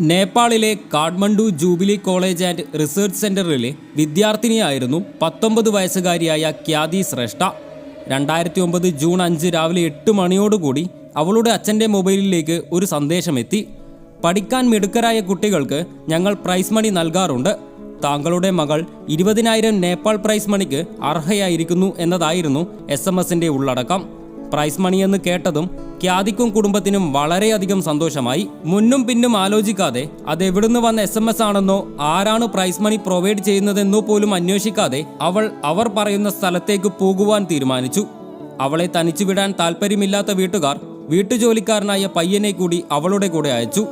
നേപ്പാളിലെ Kathmandu jubilee college and research സെന്ററിലെ വിദ്യാർത്ഥിനിയായിരുന്നു പത്തൊമ്പത് വയസ്സുകാരിയായ ക്യാതി ശ്രേഷ്ഠ. രണ്ടായിരത്തി ഒമ്പത് ജൂൺ അഞ്ച് രാവിലെ എട്ട് മണിയോടുകൂടി അവളുടെ അച്ഛന്റെ മൊബൈലിലേക്ക് ഒരു സന്ദേശമെത്തി. പഠിക്കാൻ മിടുക്കരായ കുട്ടികൾക്ക് ഞങ്ങൾ പ്രൈസ് മണി നൽകാറുണ്ട്. താങ്കളുടെ മകൾ ഇരുപതിനായിരം നേപ്പാൾ പ്രൈസ് മണിക്ക് അർഹയായിരിക്കുന്നു എന്നതായിരുന്നു എസ് എം എസിന്റെ ഉള്ളടക്കം. പ്രൈസ് മണിയെന്ന് കേട്ടതും ക്യാദിക്കും കുടുംബത്തിനും വളരെയധികം സന്തോഷമായി. മുന്നും പിന്നും ആലോചിക്കാതെ അത് എവിടുന്ന് വന്ന എസ് എം എസ് ആണെന്നോ ആരാണ് പ്രൈസ് മണി പ്രൊവൈഡ് ചെയ്യുന്നതെന്നോ പോലും അന്വേഷിക്കാതെ അവൾ അവർ പറയുന്ന സ്ഥലത്തേക്ക് പോകുവാൻ തീരുമാനിച്ചു. അവളെ തനിച്ചു വിടാൻ താല്പര്യമില്ലാത്ത വീട്ടുകാർ വീട്ടുജോലിക്കാരനായ പയ്യനെ കൂടി അവളുടെ കൂടെ അയച്ചു.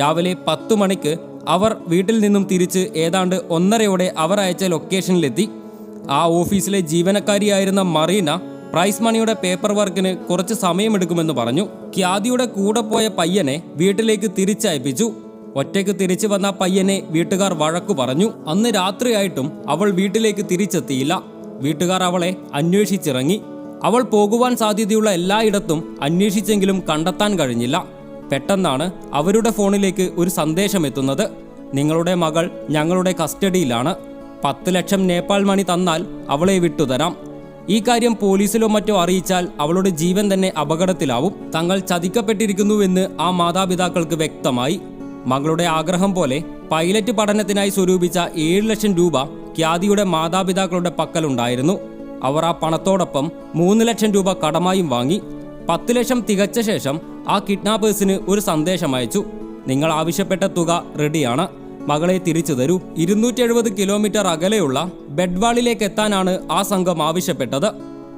രാവിലെ പത്തു മണിക്ക് അവർ വീട്ടിൽ നിന്നും തിരിച്ച് ഏതാണ്ട് ഒന്നരയോടെ അവർ അയച്ച ലൊക്കേഷനിലെത്തി ആ ഓഫീസിലെ ജീവനക്കാരിയായിരുന്ന മറീന പ്രൈസ് മണിയുടെ പേപ്പർ വർക്കിന് കുറച്ച് സമയമെടുക്കുമെന്ന് പറഞ്ഞു. ക്യാദിയുടെ കൂടെ പോയ പയ്യനെ വീട്ടിലേക്ക് തിരിച്ചയപ്പിച്ചു. ഒറ്റയ്ക്ക് തിരിച്ചു വന്ന പയ്യനെ വീട്ടുകാർ വഴക്കു പറഞ്ഞു. അന്ന് രാത്രിയായിട്ടും അവൾ വീട്ടിലേക്ക് തിരിച്ചെത്തിയില്ല. വീട്ടുകാർ അവളെ അന്വേഷിച്ചിറങ്ങി. അവൾ പോകുവാൻ സാധ്യതയുള്ള എല്ലായിടത്തും അന്വേഷിച്ചെങ്കിലും കണ്ടെത്താൻ കഴിഞ്ഞില്ല. പെട്ടെന്നാണ് അവരുടെ ഫോണിലേക്ക് ഒരു സന്ദേശം എത്തുന്നത്. നിങ്ങളുടെ മകൾ ഞങ്ങളുടെ കസ്റ്റഡിയിലാണ്. പത്ത് ലക്ഷം നേപ്പാൾ മണി തന്നാൽ അവളെ വിട്ടുതരാം. ഈ കാര്യം പോലീസിലോ മറ്റോ അറിയിച്ചാൽ അവളുടെ ജീവൻ തന്നെ അപകടത്തിലാവും. തങ്ങൾ ചതിക്കപ്പെട്ടിരിക്കുന്നുവെന്ന് ആ മാതാപിതാക്കൾക്ക് വ്യക്തമായി. മകളുടെ ആഗ്രഹം പോലെ പൈലറ്റ് പഠനത്തിനായി സ്വരൂപിച്ച ഏഴ് ലക്ഷം രൂപ ഖ്യാതിയുടെ മാതാപിതാക്കളുടെ പക്കലുണ്ടായിരുന്നു. അവർ ആ പണത്തോടൊപ്പം മൂന്ന് ലക്ഷം രൂപ കടമായും വാങ്ങി. പത്ത് ലക്ഷം തികച്ച ശേഷം ആ കിഡ്നാപ്പേഴ്സിന് ഒരു സന്ദേശം അയച്ചു. നിങ്ങൾ ആവശ്യപ്പെട്ട തുക റെഡിയാണ്. മകളെ തിരിച്ചു തരൂ. ഇരുന്നൂറ്റി എഴുപത് കിലോമീറ്റർ അകലെയുള്ള ബെഡ്വാളിലേക്ക് എത്താനാണ് ആ സംഘം ആവശ്യപ്പെട്ടത്.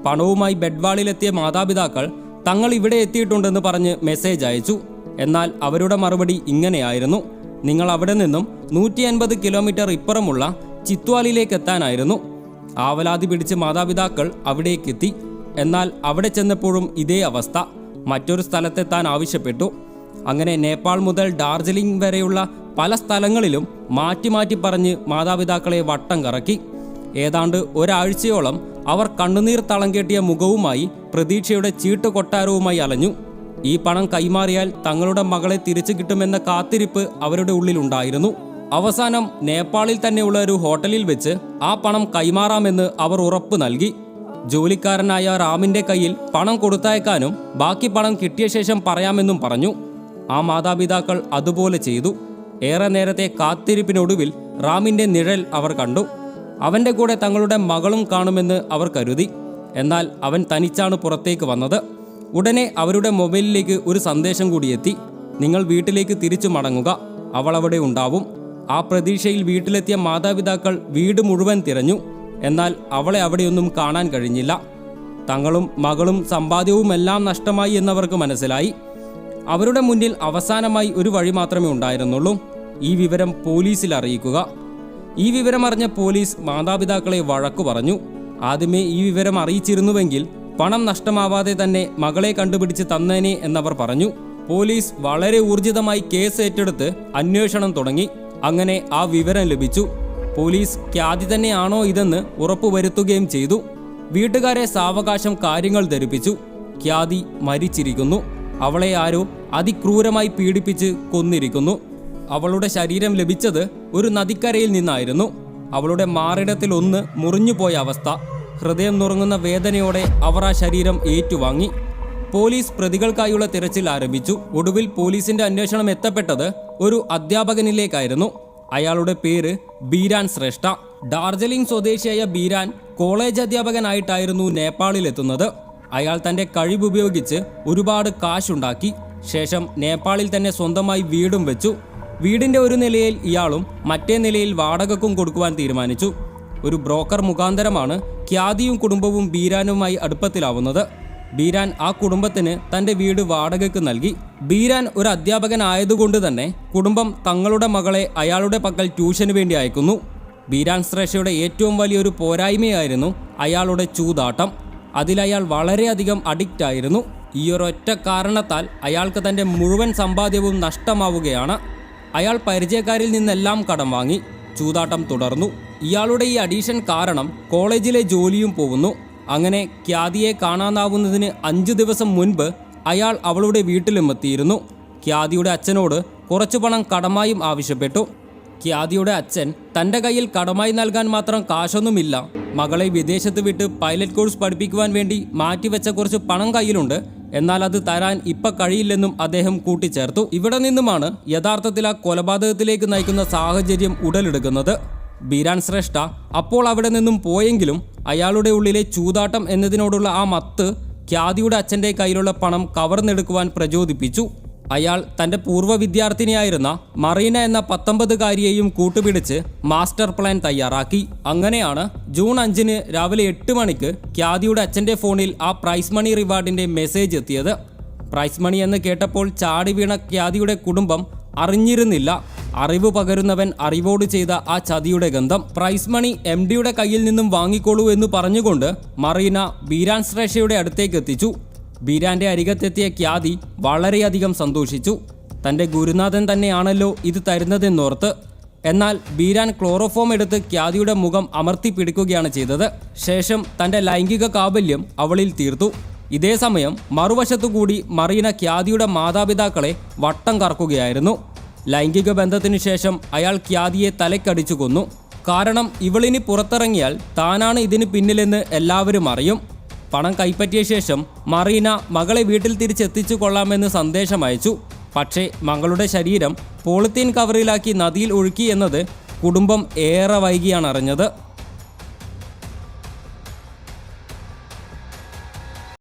പണവുമായി ബെഡ്വാളിലെത്തിയ മാതാപിതാക്കൾ തങ്ങൾ ഇവിടെ എത്തിയിട്ടുണ്ടെന്ന് പറഞ്ഞ് മെസ്സേജ് അയച്ചു. എന്നാൽ അവരുടെ മറുപടി ഇങ്ങനെയായിരുന്നു. നിങ്ങൾ അവിടെ നിന്നും നൂറ്റി അൻപത് കിലോമീറ്റർ ഇപ്പുറമുള്ള ചിത്വാലിലേക്ക് എത്താനായിരുന്നു. ആവലാതി പിടിച്ച് മാതാപിതാക്കൾ അവിടേക്ക് എത്തി എന്നാൽ അവിടെ ചെന്നപ്പോഴും ഇതേ അവസ്ഥ. മറ്റൊരു സ്ഥലത്തെത്താൻ ആവശ്യപ്പെട്ടു. അങ്ങനെ നേപ്പാൾ മുതൽ ഡാർജിലിംഗ് വരെയുള്ള പല സ്ഥലങ്ങളിലും മാറ്റി മാറ്റി പറഞ്ഞ് മാതാപിതാക്കളെ വട്ടം കറക്കി. ഏതാണ്ട് ഒരാഴ്ചയോളം അവർ കണ്ണുനീർ തളം കെട്ടിയ മുഖവുമായി പ്രതീക്ഷയുടെ ചീട്ട് കൊട്ടാരവുമായി അലഞ്ഞു. ഈ പണം കൈമാറിയാൽ തങ്ങളുടെ മകളെ തിരിച്ചു കിട്ടുമെന്ന കാത്തിരിപ്പ് അവരുടെ ഉള്ളിലുണ്ടായിരുന്നു. അവസാനം നേപ്പാളിൽ തന്നെയുള്ള ഒരു ഹോട്ടലിൽ വെച്ച് ആ പണം കൈമാറാമെന്ന് അവർ ഉറപ്പ് നൽകി. ജോലിക്കാരനായ റാമിന്റെ കയ്യിൽ പണം കൊടുത്തയക്കാനും ബാക്കി പണം കിട്ടിയ ശേഷം പറയാമെന്നും പറഞ്ഞു. ആ മാതാപിതാക്കൾ അതുപോലെ ചെയ്തു. ഏറെ നേരത്തെ കാത്തിരിപ്പിനൊടുവിൽ റാമിന്റെ നിഴൽ അവർ കണ്ടു. അവന്റെ കൂടെ തങ്ങളുടെ മകളും കാണുമെന്ന് അവർ കരുതി. എന്നാൽ അവൻ തനിച്ചാണ് പുറത്തേക്ക് വന്നത്. ഉടനെ അവരുടെ മൊബൈലിലേക്ക് ഒരു സന്ദേശം കൂടിയെത്തി നിങ്ങൾ വീട്ടിലേക്ക് തിരിച്ചു മടങ്ങുക. അവൾ അവിടെ ഉണ്ടാവും. ആ പ്രതീക്ഷയിൽ വീട്ടിലെത്തിയ മാതാപിതാക്കൾ വീട് മുഴുവൻ തിരഞ്ഞു. എന്നാൽ അവളെ അവിടെയൊന്നും കാണാൻ കഴിഞ്ഞില്ല. തങ്ങളും മകളും സമ്പാദ്യവുമെല്ലാം നഷ്ടമായി എന്നവർക്ക് മനസ്സിലായി. അവരുടെ മുന്നിൽ അവസാനമായി ഒരു വഴി മാത്രമേ ഉണ്ടായിരുന്നുള്ളൂ. ഈ വിവരം പോലീസിൽ അറിയിക്കുക. ഈ വിവരം അറിഞ്ഞ പോലീസ് മാതാപിതാക്കളെ വഴക്കു പറഞ്ഞു. ആദ്യമേ ഈ വിവരം അറിയിച്ചിരുന്നുവെങ്കിൽ പണം നഷ്ടമാവാതെ തന്നെ മകളെ കണ്ടുപിടിച്ച് തന്നേനെ എന്നവർ പറഞ്ഞു. പോലീസ് വളരെ ഊർജിതമായി കേസ് ഏറ്റെടുത്ത് അന്വേഷണം തുടങ്ങി. അങ്ങനെ ആ വിവരം ലഭിച്ചു. പോലീസ് ഖ്യാതി തന്നെയാണോ ഇതെന്ന് ഉറപ്പുവരുത്തുകയും ചെയ്തു. വീട്ടുകാരെ സാവകാശം കാര്യങ്ങൾ ധരിപ്പിച്ചു. ഖ്യാതി മരിച്ചിരിക്കുന്നു. അവളെ ആരോ അതിക്രൂരമായി പീഡിപ്പിച്ച് കൊന്നിരിക്കുന്നു. അവളുടെ ശരീരം ലഭിച്ചത് ഒരു നദിക്കരയിൽ നിന്നായിരുന്നു. അവളുടെ മാറിടത്തിൽ ഒന്ന് മുറിഞ്ഞുപോയ അവസ്ഥ. ഹൃദയം നുറങ്ങുന്ന വേദനയോടെ അവർ ആ ശരീരം ഏറ്റുവാങ്ങി. പോലീസ് പ്രതികൾക്കായുള്ള തിരച്ചിൽ ആരംഭിച്ചു. ഒടുവിൽ പോലീസിന്റെ അന്വേഷണം എത്തപ്പെട്ടത് ഒരു അധ്യാപകനിലേക്കായിരുന്നു. അയാളുടെ പേര് ബീരാൻ ശ്രേഷ്ഠ. ഡാർജിലിംഗ് സ്വദേശിയായ ബീരാൻ കോളേജ് അധ്യാപകനായിട്ടായിരുന്നു നേപ്പാളിലെത്തുന്നത്. അയാൾ തന്റെ കഴിവുപയോഗിച്ച് ഒരുപാട് കാശുണ്ടാക്കി ശേഷം നേപ്പാളിൽ തന്നെ സ്വന്തമായി വീടും വെച്ചു. വീടിന്റെ ഒരു നിലയിൽ ഇയാളും മറ്റേ നിലയിൽ വാടകക്കും കൊടുക്കുവാൻ തീരുമാനിച്ചു. ഒരു ബ്രോക്കർ മുഖാന്തരമാണ് ഖ്യാതിയും കുടുംബവും ബീരാനുമായി അടുപ്പത്തിലാവുന്നത്. ബീരാൻ ആ കുടുംബത്തിന് തന്റെ വീട് വാടകയ്ക്ക് നൽകി. ബീരാൻ ഒരു അധ്യാപകനായതുകൊണ്ട് തന്നെ കുടുംബം തങ്ങളുടെ മകളെ അയാളുടെ പക്കൽ ട്യൂഷന് വേണ്ടി അയക്കുന്നു. ബീരാൻ ശ്രേഷയുടെ ഏറ്റവും വലിയൊരു പോരായ്മയായിരുന്നു അയാളുടെ ചൂതാട്ടം. അതിലയാൾ വളരെയധികം അഡിക്റ്റ് ആയിരുന്നു. ഈ ഒറ്റ കാരണത്താൽ അയാൾക്ക് തന്റെ മുഴുവൻ സമ്പാദ്യവും നഷ്ടമാവുകയാണ്. അയാൾ പരിചയക്കാരിൽ നിന്നെല്ലാം കടം വാങ്ങി. ചൂതാട്ടം തുടർന്നു. ഇയാളുടെ ഈ അഡീഷൻ കാരണം കോളേജിലെ ജോലിയും പോകുന്നു. അങ്ങനെ ഖ്യാതിയെ കാണാനാവുന്നതിന് അഞ്ച് ദിവസം മുൻപ് അയാൾ അവളുടെ വീട്ടിലും എത്തിയിരുന്നു. ഖ്യാതിയുടെ അച്ഛനോട് കുറച്ചു പണം കടമായും ആവശ്യപ്പെട്ടു. ക്യാദിയുടെ അച്ഛൻ തന്റെ കയ്യിൽ കടമായി നൽകാൻ മാത്രം കാശൊന്നുമില്ല. മകളെ വിദേശത്ത് വിട്ട് പൈലറ്റ് കോഴ്സ് പഠിപ്പിക്കുവാൻ വേണ്ടി മാറ്റിവെച്ച കുറച്ച് പണം കയ്യിലുണ്ട്. എന്നാൽ അത് തരാൻ ഇപ്പം കഴിയില്ലെന്നും അദ്ദേഹം കൂട്ടിച്ചേർത്തു. ഇവിടെ നിന്നുമാണ് യഥാർത്ഥത്തിൽ ആ കൊലപാതകത്തിലേക്ക് നയിക്കുന്ന സാഹചര്യം ഉടലെടുക്കുന്നത്. ബീരാൻ ശ്രേഷ്ഠ അപ്പോൾ അവിടെ നിന്നും പോയെങ്കിലും അയാളുടെ ഉള്ളിലെ ചൂതാട്ടം എന്നതിനോടുള്ള ആ മത്ത് ഖ്യാതിയുടെ അച്ഛന്റെ കയ്യിലുള്ള പണം കവർന്നെടുക്കുവാൻ പ്രചോദിപ്പിച്ചു. അയാൾ തന്റെ പൂർവ വിദ്യാർത്ഥിനിയായിരുന്ന മറീന എന്ന പത്തൊമ്പതുകാരിയെയും കൂട്ടുപിടിച്ച് മാസ്റ്റർ പ്ലാൻ തയ്യാറാക്കി. അങ്ങനെയാണ് ജൂൺ അഞ്ചിന് രാവിലെ എട്ട് മണിക്ക് ഖ്യാതിയുടെ അച്ഛന്റെ ഫോണിൽ ആ പ്രൈസ് മണി റിവാർഡിന്റെ മെസ്സേജ് എത്തിയത്. പ്രൈസ് മണി എന്ന് കേട്ടപ്പോൾ ചാടി വീണ ഖ്യാതിയുടെ കുടുംബം അറിഞ്ഞിരുന്നില്ല. അറിവ് പകരുന്നവൻ അറിവോട് ചെയ്ത ആ ചതിയുടെ ഗന്ധം. പ്രൈസ് മണി എം ഡിയുടെ കയ്യിൽ നിന്നും വാങ്ങിക്കോളൂ എന്ന് പറഞ്ഞുകൊണ്ട് മറീന ബീരാൻ ശ്രേഷയുടെ അടുത്തേക്ക് എത്തിച്ചു. ബീരാന്റെ അരികത്തെത്തിയ ഖ്യാതി വളരെയധികം സന്തോഷിച്ചു. തന്റെ ഗുരുനാഥൻ തന്നെയാണല്ലോ ഇത് തരുന്നതെന്നോർത്ത്. എന്നാൽ ബീരാൻ ക്ലോറോഫോം എടുത്ത് ഖ്യാതിയുടെ മുഖം അമർത്തി പിടിക്കുകയാണ് ചെയ്തത്. ശേഷം തന്റെ ലൈംഗിക കാബല്യം അവളിൽ തീർത്തു. ഇതേ സമയം മറുവശത്തുകൂടി മറീന ഖ്യാതിയുടെ മാതാപിതാക്കളെ വട്ടം കറക്കുകയായിരുന്നു. ലൈംഗിക ബന്ധത്തിനു ശേഷം അയാൾ ഖ്യാതിയെ തലക്കടിച്ചു കൊന്നു. കാരണം ഇവളിനി പുറത്തിറങ്ങിയാൽ താനാണ് ഇതിന് പിന്നിലെന്ന് എല്ലാവരും അറിയും. പണം കൈപ്പറ്റിയ ശേഷം മറീന മകളെ വീട്ടിൽ തിരിച്ചെത്തിച്ചു കൊള്ളാമെന്ന് സന്ദേശം അയച്ചു. പക്ഷേ മകളുടെ ശരീരം പോളിത്തീൻ കവറിലാക്കി നദിയിൽ ഒഴുക്കി എന്നത് കുടുംബം ഏറെ വൈകിയാണ് അറിഞ്ഞത്